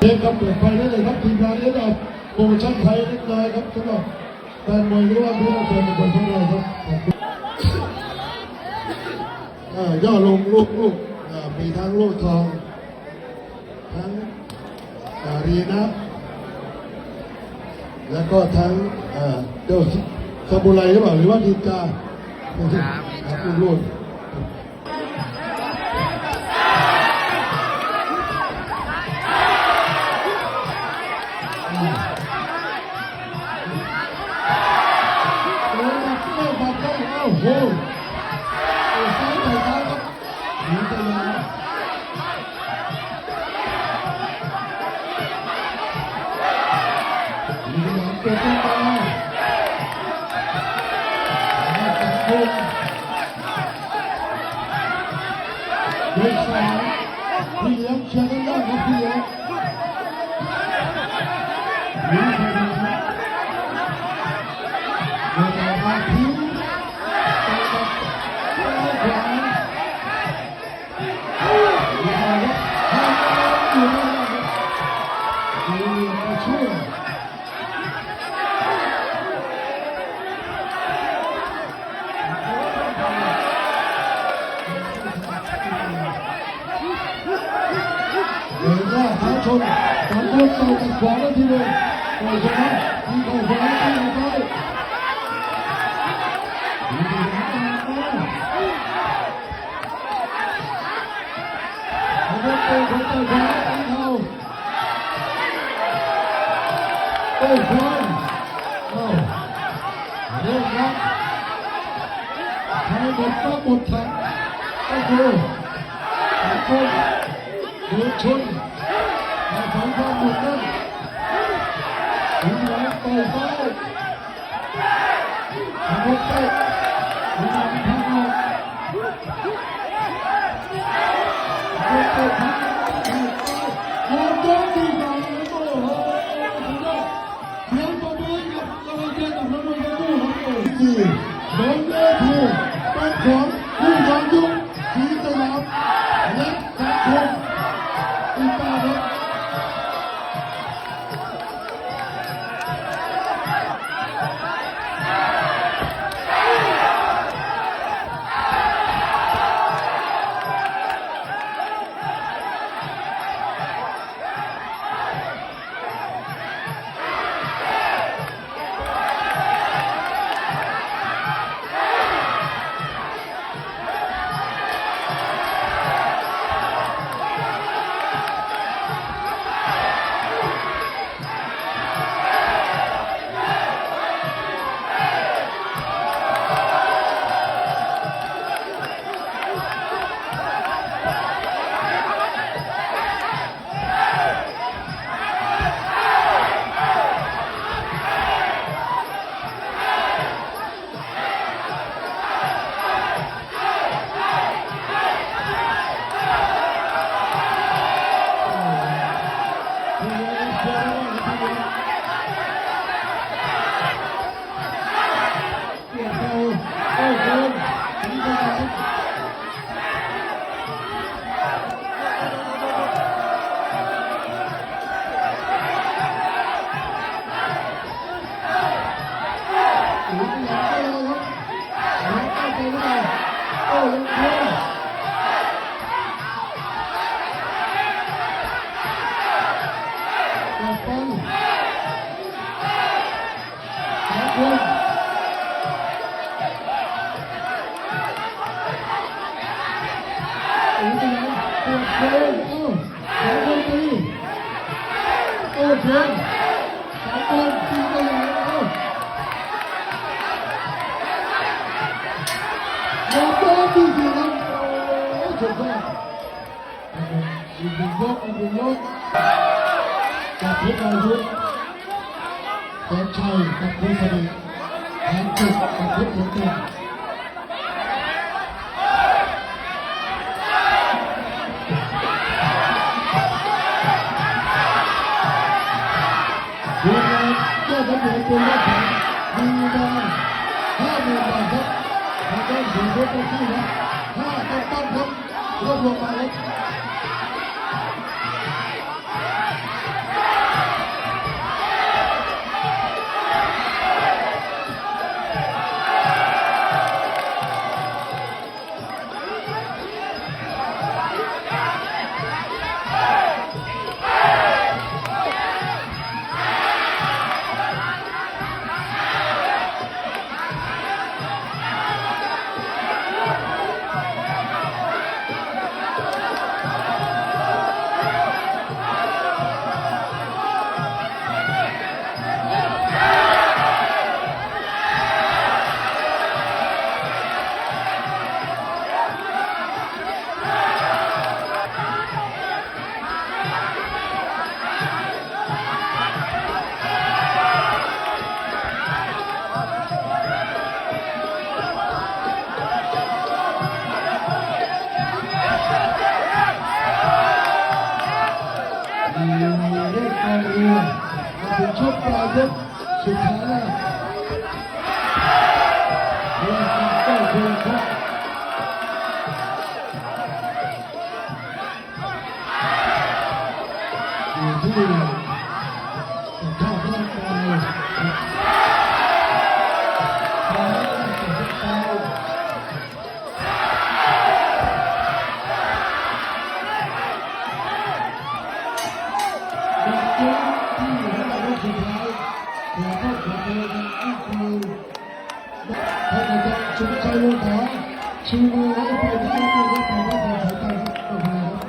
เด็กครับเปิดไฟได้เลยครับทีมงานนี้แบบโปรโมชั่นไทยเล็กน้อยครับสำหรับแฟนมวยหรือว่าผู้แฟนมวยของเราครับขอบคุณอ่ย่อลงลูกลูกมีทั้งลูกทอง ทั้งอารีนะแล้วก็ทั้งอ่าเจ้าซาบูไรหรือเปล่าหรือว่าดีกาครับลูก ยกสามพี่เลี้ยงเชียร์กันได้ครับพี่เลี้ยง ชนสองคนต่อกันขวาแล้วทีเดียวต่อยชนะทีต่อขวาทีต่อซ้ายทีต่อซ้ายเอาละครับเตะขวาต่อยขวาตีเข่าเตะขวาเอาเริ่มครับใครหมดก็หมดถังก็คือสองคนโดนชนมา một năm những lái cầu phao hàng hộp tệ những lái thang ngọc hàng hộp tệ thang ngọc Aleluia. บุญยศจากพิษอาวุธแสนชัยกับพุทธดิแสนจิตกับพิทธสนติดูแลนเจ้าสมบูรณ์ตัวเลขมีเงินห้าหมื่นาทครับทางด้านสีพุทธที่นะถ้าต้องต้องครับรวบรวมไปเลย 包包子，吃完了。包包子，快！ 일단 준비 촬영과 친구 옆에 탈출과 밝아서 절단을 보내서